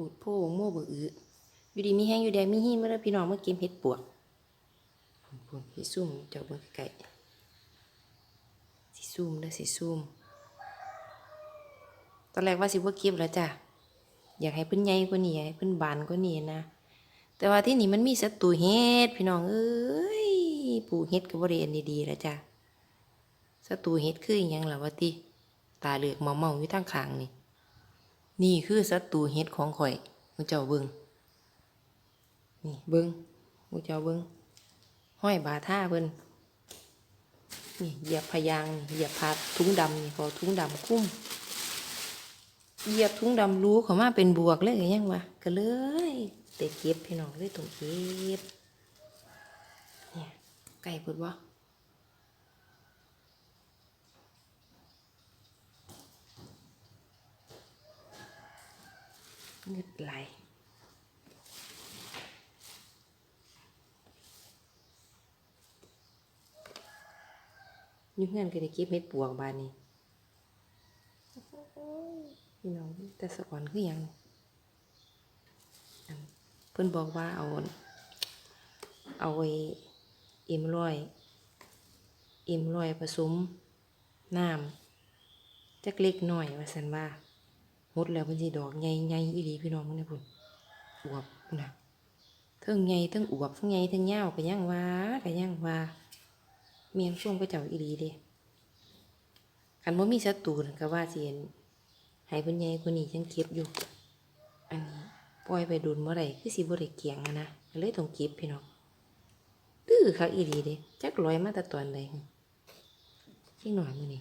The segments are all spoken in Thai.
พูดโพ่โม่เบืออืออยู่ดีมีแห้งอยู่แดงมีหิ้มเมื่อพี่น้องเมื่อกินเห็ดปวกพูดสิซุ่มเจ้าเบิ่งไก่สิซุ่มเด้อสิซุ่มตอนแรกว่าสิว่าเก็บแล้วจ้ะอยากให้เพิ่นใหญ่กว่านี้อยากให้เพิ่นบานกว่านี้นะแต่ว่าที่นี่มันมีศัตรูเห็ดพี่น้องเอ้ยปลูกเห็ดก็บ่ได้อันดีๆแล้วจ้ะศัตรูเห็ดคืออหยังล่ะวะติตาเหลือกเมาๆอยู่ทางขางนี่ นี่คือศัตรูเห็ดของข่อยมูเจ้าเบิงนี่เบิงมูเจ้าเบิงห้อยบาท่าเพิ่นนี่เหยียบพยางนี่เหยียบพาทุงดำนี่พอทุงดำคุ้มเหยียบทุงดำรู้เขามาเป็นบวกเลยยังวะก็เลยเตะเก็บพี่น้องเลยต้องเก็บเนี่ยไก่พูดว่า เงืดไหลยุ่งงานก็ได้ก็บเม็ดปวกบานนี้พี่น้องแต่สะก่อนคือยังเพิ่อนบอกว่าเอา เอาไว้เอ็มร้อยเอ็มร้อยผสมน้ำจักเล็กหน่อยว่าสันว่า หดแล้วเพิ่นสิดอกใหญ่ๆอีหลีพี่น้องนนะพุ่นอวบนะเทั้งใหญ่เทั้งอวบเทั้งใหญ่เทั้งยาวก็ยังว่าก็ยังว่าเมียงช่วงพระเจ้าอีหลีเด้คันบ่มีศัตรูนก็ว่าสิเห็นให้เพิ่นใหญ่กว่านี้จังเก็บอยู่ อันนี้ปล่อยไปโดนเมื่อไรคือสิบ่ได้เกียงอะนะเลยต้องเก็บพี่น้องตื้อคักอีหลีเด้จักลอยมาแต่ตอนใดหั่นชิงหน่อยมื้อนี้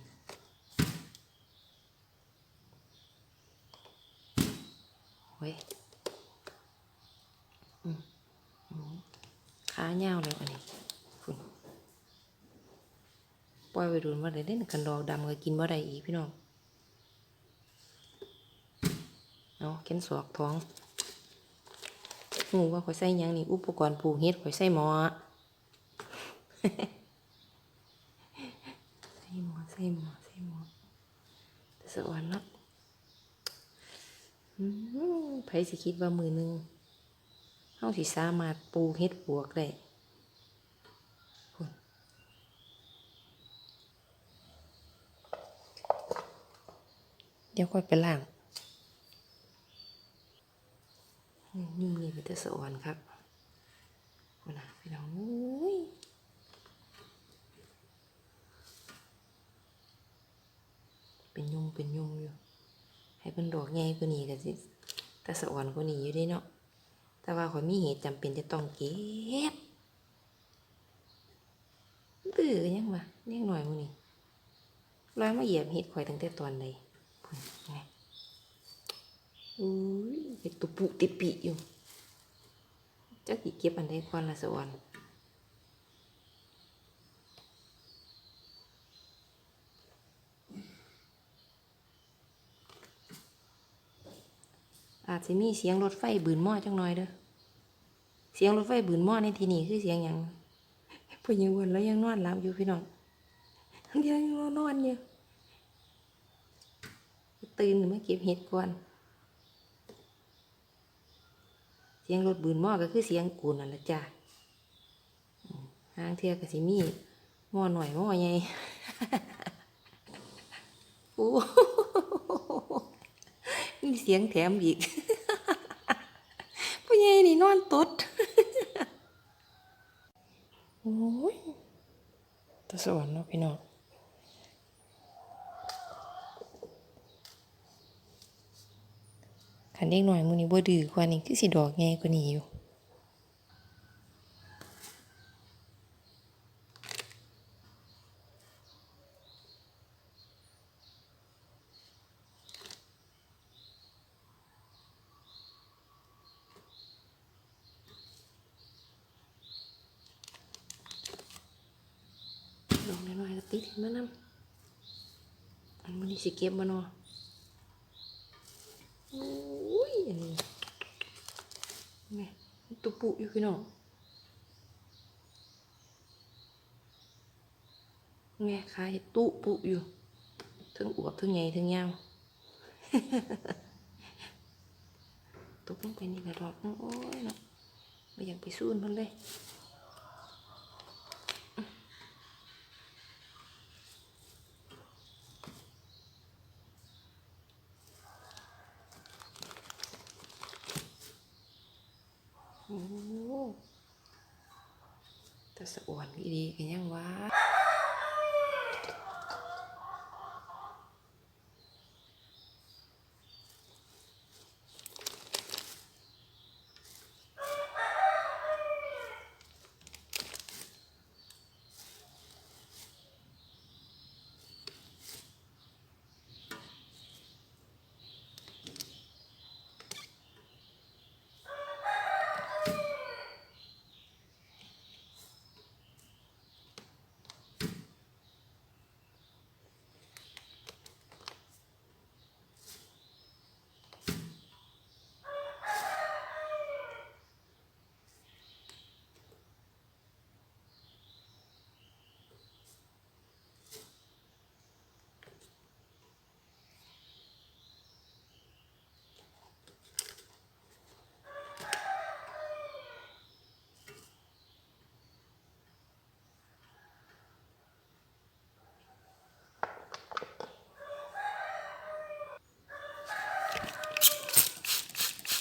เว้ยอืมอืมขาเงาแล้วอันนี้คุณปล่อยไปดูว่าได้เล่นกันดอกดำก็กินว่าได้อีกพี่น้องเอาเข็นสอกท้องหูว่าข่อยใส่ยังนี่อุปกรณ์ปลูกเฮ็ดข่อยใส่หมอใส่หมอใส่หมอใส่หมอแต่สะอ่อนเนาะ ไผสิคิดว่ามือหนึ่งเฮาสิสามารถปลูกเฮ็ดปวกได้เดี๋ยวค่อยไปล้างยุ่งนี่เป็นแต่สะออนครับพุ่นน่ะพี่น้องโอ้ยเป็นยุ่งเป็นยุ่งอยู่ ให้เป็นดอกใหญ่กว่านี้ก็สิ แต่สะอ่อนกว่านี้อยู่ด้เนาะ แต่ว่าข่อยมีเหตุจำเป็นจะต้องเก็บบื้อยังวะเลี้ยงหน่อยมื้อนี้ลอยมาเหยียบเห็ดข่อยตั้งแต่ตอนใดพุ่นไงอุ้ยเห็ดตุปุติปิอยู่จักสิเก็บอันใดก่อนละสะอ่อน จะมีเสียงรถไฟบืนหม้อจังหน่อยเด้อ เสียงรถไฟบืนหม้อในที่นี้คือเสียงหยังพิ่นยังวนแล้วยังนอนหลับอยู่พี่น้องเดี๋ยวยังนอนอยู่ตื่นมาเก็บเห็ดก่อน เสียงรถบืนหม้อก็คือเสียงกูนั่นละจ้ะห้างเทียกับสิมีหม้อหน่อยหม้อใหญ่โอ้มีเสียงแถมอีก นี่นอนตดโอ้ยตะสวรรค์เนาะพี่น้องขันเด็กหน่อยมือนี้บ่ดื้อกว่านี้คือสิดอกแง่กว่านี้อยู่ ดอกน้อยๆก็ ติดมานำอันนี้สิเก็บมาเนาะโอ้ยอันนี้แม่ตุปุอยู่พี่น้องแม่ขายตุปุอยู่ทั้งอวบทั้งใหญ่ทั้งยาวตกลงไปนี่ละดอกนึงโอ้ยเนาะไม่อยากไปสู้มันเลย โอ้ แต่สะอ่อนอีดีกันยังวะ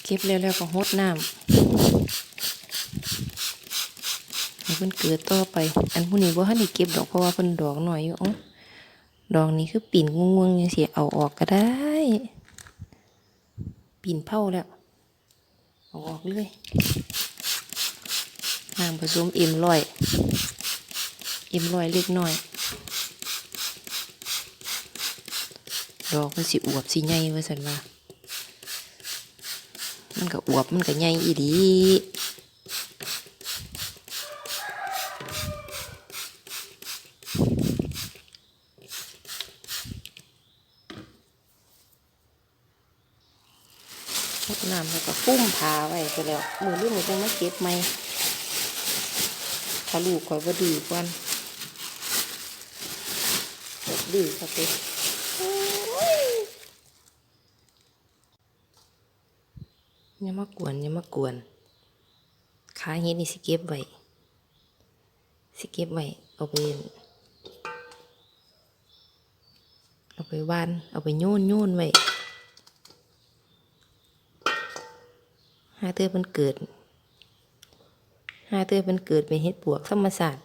เก็บแล้วๆก็หดน้ำให้เพิ่นเกิดต่อไป อันผู้นี้บ่ทันได้เก็บดอกเพราะว่าเพิ่นดอกหน้อยอยู่อ๋อดอกนี้คือปิ่นงวงๆจังซี่เอาออกก็ได้ ปิ่นเผาแล้วเอาออกเลยน้ำผสมเอ็มร้อยเอ็มร้อยเล็กน้อย ดอกมันสิอวบสิใหญ่ว่าซั่นว่า มันก็อวบมันก็ใหญ่อีดีดน้ำแล้วก็ปุ้มพาไว้ไปแล้วมือรุ่นมือจะมาเก็บไหมถ้าลูกคอยว่าดื้อก่อนดื้อครับเด็ อย่ามากวนอย่ามากวนขาเฮ็ดนี่สิเก็บไว้สิเก็บไว้เอาไปเอาไปวานเอาไปโยนโยนไว้หาเตือมันเกิดหาเตือมันเกิดเป็นเห็ดปวกธรรมศาสตร์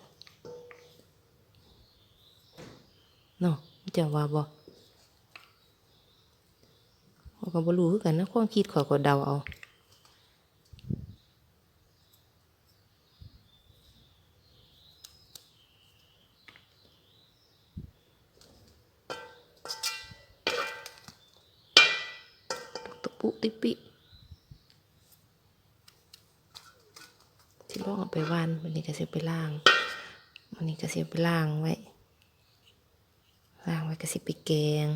เนาะจะว่าบ่เขาก็บ่รู้คือกันนะความคิดขอยก็เดาเอา ปุติปิที่ลองเอาไปวานวันนี้ก็เสียไปล่างวันนี้ก็เสียไปล่างไว้ล่างไว้ก็สิไปแกง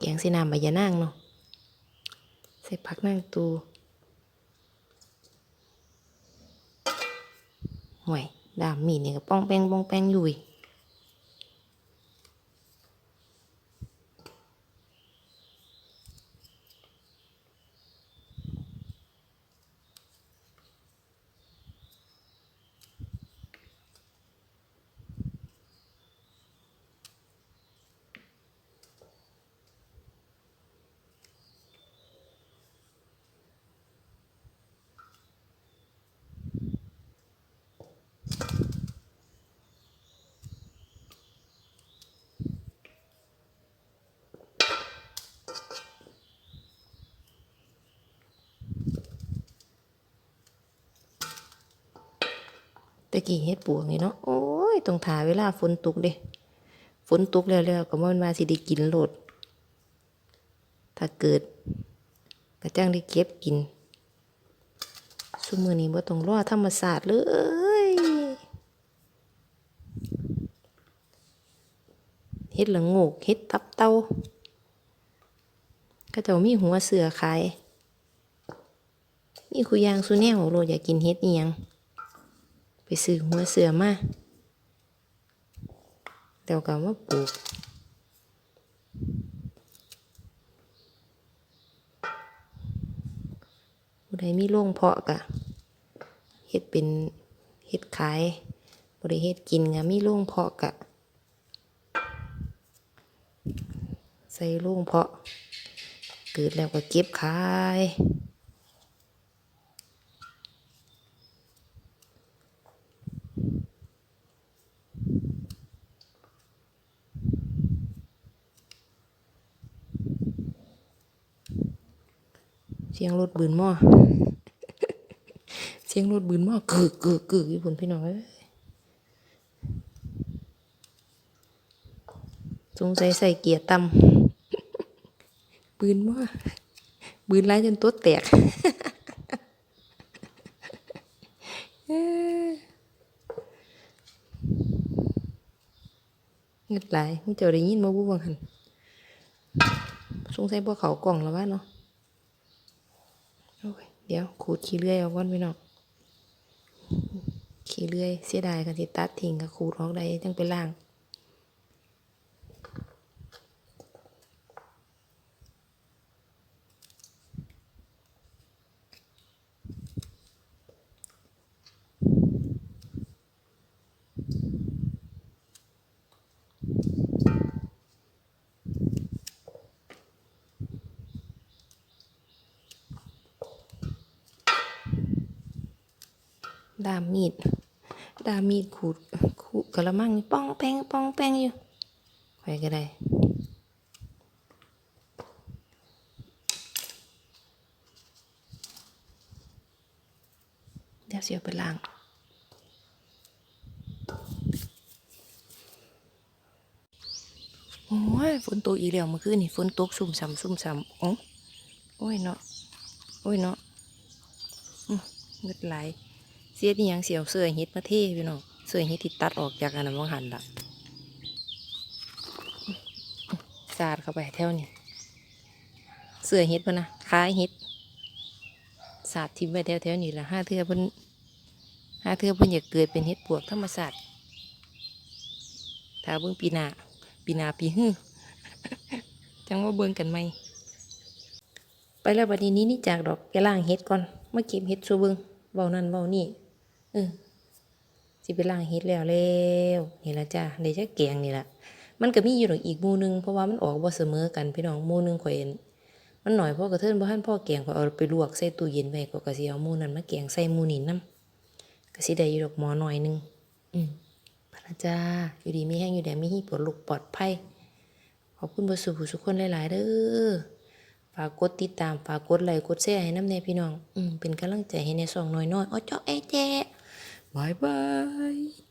แกงสีน้ำใบยะนางเนาะใส่ผักนางตูห่วยดามมีนี่ก็ป้องแป้งป้องแป้งอยู่อีกะกี้เฮ็ดปวกนี่เนาะโอ้ยต้องถ่าเวลาฝนตกเด้ฝนตกแล้วๆก็ม่นว่าสิได้กินโลด ถ้าเกิดก็จังได้เก็บกินซุมือนี้บ่ต้องรอธรรมศาสตร์เลยเฮ็ดละโงกเฮ็ดตับเต้าก็จ้ามีหัวเสือขาย มีคุยางสุแนวโลอยากกินเฮ็ดอียัง ไปซื้อหัวเสือมาแต่ก็ว่าปลูกบุได้มีโรงเพาะกะเห็ดเป็นเห็ดขายบริเฮ็ดกินไงมีโรงเพาะกะ ใส่โรงเพาะเกิดแล้วก็เก็บขาย สียงรถบืนหม้อเสียงรถบืนหม้อกึกกึกกึกอยู่พุ่นพี่น้องเอ้ยสงสัยใส่เกียร์ต่ำบืนหม้อบืนไล่จนตัวแตกเอ้ยเงึดหลายมึงเจ้าได้ยินมาบุ้งหันสงสัยบ่เขากล่องแล้ววะเนาะ เดี๋ยวขูดขี้เลื่อยเอาก้อนไปนอกขี้เลื่อยเสียดายกันสิตัดทิ้งกับขูดออกได้จังไปล่าง ดามมีด ดามมีดขูดขูดกระมังนี่ป้องแป้งป้องแป้งอยู่ไปก็ได้เดี๋ยวเสียไปล้างโอ้ยฝนตกอีกแล้วเมื่อคืนนี่ฝนตกซุ่มซ้ำซุ่มซ้ำอ๋อโอ้ยเนาะโอ้ยเนาะอืมเงืดไหล เสียดีหยังเสียวเสื้อเฮ็ดมาเท่พี่น้องเสื้อเฮ็ดที่ตัดออกจากอันนั้นว่างหันละสาดเข้าไปแถวนี้เสื้อเฮ็ดพ่นนะคล้ายฮ็ดสาดทิ้งไว้แถวแถวนี้ละห้าเทือเพิ่นห้าเทือเพิ่นอยากเกิดเป็นเฮ็ดปวกธรรมศาสตร์ถ้าเบิ่งปีนาปีนาปีฮื้อจังว่าเบิ่งกันไหมไปแล้วบัดนี้นี้นี่จากดอกแกล่างเฮ็ดก่อนมาเก็บเฮ็ดสู่เบิ่งเบานั่นเบานี่ เออสิไปล้างเฮ็ดแล้วแล้วนี่ละจ้าเดี๋ยวจะแกงนี่ละมันก็มีอยู่ดอกอีกมูนึงเพราะว่ามันออกบ่เสมอกันพี่น้องมูนึงข่อยเห็นมันหน่อยพ่อกระเทินบ่ทันพ่อแกงข่อยเอาไปลวกใส่ตู้เย็นไว้ก็ก็สิเอามูนั้นมาแกงใส่มู่นี้นํก็สิได้อยู่ดอกหมอหน่อยนึงอืมพระจ้าอยู่ดีมีแห้งอยู่แดงมีหีปวดลูกปลอดภัยขอบคุณบ่สู่ผู้ทุกคนหลายๆเด้อฝากกดติดตามฝากกดไลค์กดแชร์ให้น้ำแน่พี่น้อง อืมเป็นกำลังใจให้ในสองน้อยๆอ้อเจ้าเอเจ บายบาย